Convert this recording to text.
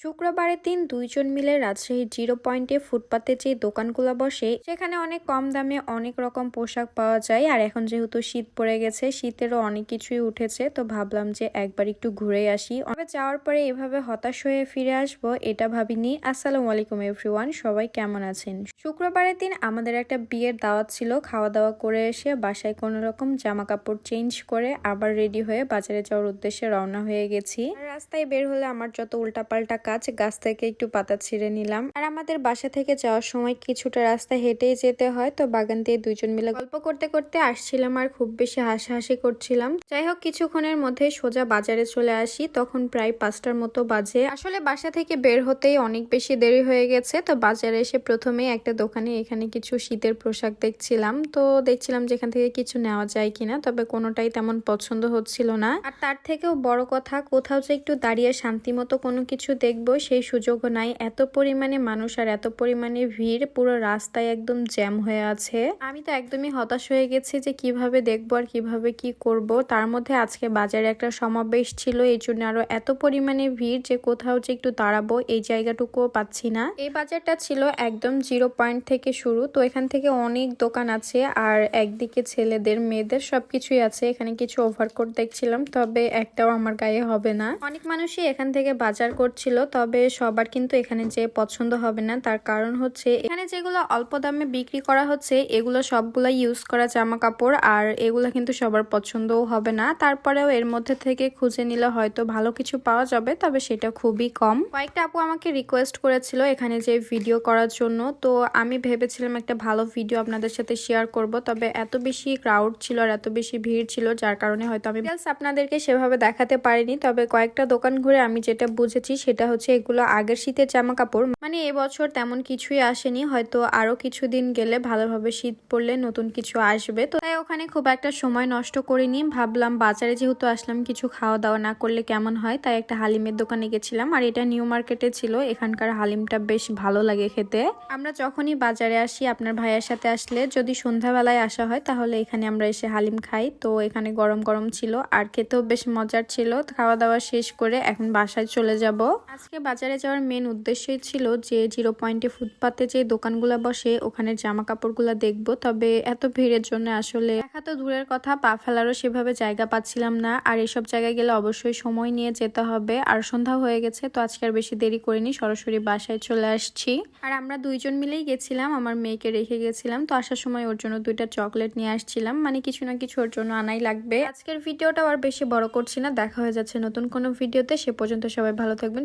শুক্রবারের দিন দুইজন মিলে রাজশাহীর জিরো পয়েন্টে ফুটপাতে যে দোকানগুলো বসে, সেখানে অনেক কম দামে অনেক রকম পোশাক পাওয়া যায়। আর এখন যেহেতু শীত পড়ে গেছে, শীতেরও অনেক কিছুই উঠেছে, তো ভাবলাম যে একবার একটু ঘুরে আসি। তবে যাওয়ার পরে এভাবে হতাশ হয়ে ফিরে আসব, এটা ভাবিনি। আসসালামু আলাইকুম এভরিওয়ান, সবাই কেমন আছেন? শুক্রবারের দিন আমাদের একটা বিয়ের দাওয়াত ছিল খাওয়া দাওয়া করে এসে বাসায় কোনো রকম জামা কাপড় চেঞ্জ করে আবার রেডি হয়ে বাজারে যাওয়ার উদ্দেশ্যে রওনা হয়ে গেছি। রাস্তায় বের হলে আমার যত উল্টাপাল্টা কাজ গাছ থেকে একটু পাতা ছিঁড়ে নিলাম। আর আমাদের বাসা থেকে যাওয়ার সময় কিছুটা রাস্তা হেঁটেই যেতে হয়, তো বাগান দিয়ে দুজন মিলে গল্প করতে করতে আসছিলাম আর খুব বেশি হাসাহাসি করছিলাম। যাই হোক, কিছুক্ষণের মধ্যে সোজা বাজারে চলে আসি, তখন প্রায় পাঁচটার মতো বাজে। আসলে বাসা থেকে বের হতেই অনেক বেশি দেরি হয়ে গেছে, তো বাজারে এসে প্রথমে একটা দোকানে এখানে কিছু শীতের পোশাক দেখছিলাম। তো দেখছিলাম যে এখান থেকে কিছু নেওয়া যায় কিনা, তবে কোনোটাই তেমন পছন্দ হচ্ছিল না। আর তার থেকেও বড় কথা, কোথাও যে একটু দাঁড়িয়ে শান্তি মতো কোনো কিছু দেখব সেই সুযোগও নাই। এত পরিমাণে মানুষ আর এত পরিমাণে ভিড়, পুরো রাস্তায় একদম জ্যাম হয়ে আছে। আমি তো একদমই হতাশ হয়ে গেছি যে কীভাবে দেখব আর কীভাবে কি করব। তার মধ্যে আজকে বাজারে একটা সমাবেশ ছিল, এই জন্য আরও এত পরিমাণে ভিড় যে কোথাও যে একটু দাঁড়াবো, এই জায়গাটুকুও পাচ্ছি না। এই বাজারটা ছিল একদম জিরো পয়েন্ট থেকে শুরু, তো এখান থেকে অনেক দোকান আছে আর একদিকে ছেলেদের, মেয়েদের সবকিছুই আছে। এখানে কিছু ওভারকোট দেখছিলাম, তবে একটাও আমার গায়ে হবে না। অনেক মানুষই এখান থেকে বাজার করছিল তবে সবার কিন্তু এখানে যে পছন্দ হবে না, তার কারণ হচ্ছে এখানে যেগুলো অল্প দামে বিক্রি করা হচ্ছে, এগুলো সবগুলো ইউজ করা জামা কাপড় আর এগুলো কিন্তু সবার পছন্দও হবে না। তারপরেও এর মধ্যে থেকে খুঁজে নিলে হয়তো ভালো কিছু পাওয়া যাবে, তবে সেটা খুবই কম। কয়েকটা আপু আমাকে রিকোয়েস্ট করেছিল এখানে যে ভিডিও করার জন্য, তো আমি ভেবেছিলাম একটা ভালো ভিডিও আপনাদের সাথে শেয়ার করব, তবে এত বেশি ক্রাউড ছিল আর এত বেশি ভিড় ছিল, যার কারণে হয়তো আমি আপনাদেরকে সেভাবে দেখাতে পারিনি। তবে কয়েকটা দোকান ঘুরে আমি যেটা বুঝেছি সেটা হচ্ছে এগুলো আগের শীতের জামা কাপড় মানে এবছর তেমন কিছুই আসেনি, হয়তো আরও কিছুদিন গেলে ভালোভাবে শীত পড়লে নতুন কিছু আসবে। তো তাই ওখানে খুব একটা সময় নষ্ট করিনি, ভাবলাম বাজারে যেহেতু আসলাম কিছু খাওয়া দাওয়া না করলে কেমন হয়, তাই একটা হালিমের দোকানে গেছিলাম। আর এটা নিউ মার্কেটে ছিল, এখানকার হালিমটা বেশ ভালো লাগে খেতে। আমরা যখনই বাজারে আসি, আপনার ভাইয়ের সাথে আসলে যদি সন্ধ্যাবেলায় আসা হয়, তাহলে এখানে আমরা এসে হালিম খাই। তো এখানে গরম গরম ছিল, আর খেতেও বেশ মজার ছিল। খাওয়া দাওয়া শেষ করে এখন বাসায় চলে যাব। বাজারে যাওয়ার মেন উদ্দেশ্যই ছিল যে জিরো পয়েন্টে ফুটপাতে যে দোকানগুলো বসে ওখানে জামা কাপড়গুলো দেখব। তবে এত ভিড়ের জন্য আসলে দেখা তো দূরের কথা, পা ফেলারও সেভাবে জায়গা পাচ্ছিলাম না। আর এসব জায়গায় গেলে অবশ্যই সময় নিয়ে যেতে হবে। আর সন্ধ্যা হয়ে গেছে, তো আজকে আর বেশি দেরি করিনি, সরাসরি বাসায় চলে আসছি। আর আমরা দুইজন মিলেই গেছিলাম, আমার মেয়েকে রেখে গেছিলাম, তো আসার সময় ওর জন্য দুইটা চকলেট নিয়ে আসছিলাম। মানে কিছু না কিছু ওর জন্য আনাই লাগবে। আজকের ভিডিওটা আর বেশি বড় করছি না, দেখা হয়ে যাচ্ছে নতুন কোনো ভিডিওতে। সে পর্যন্ত সবাই ভালো থাকবেন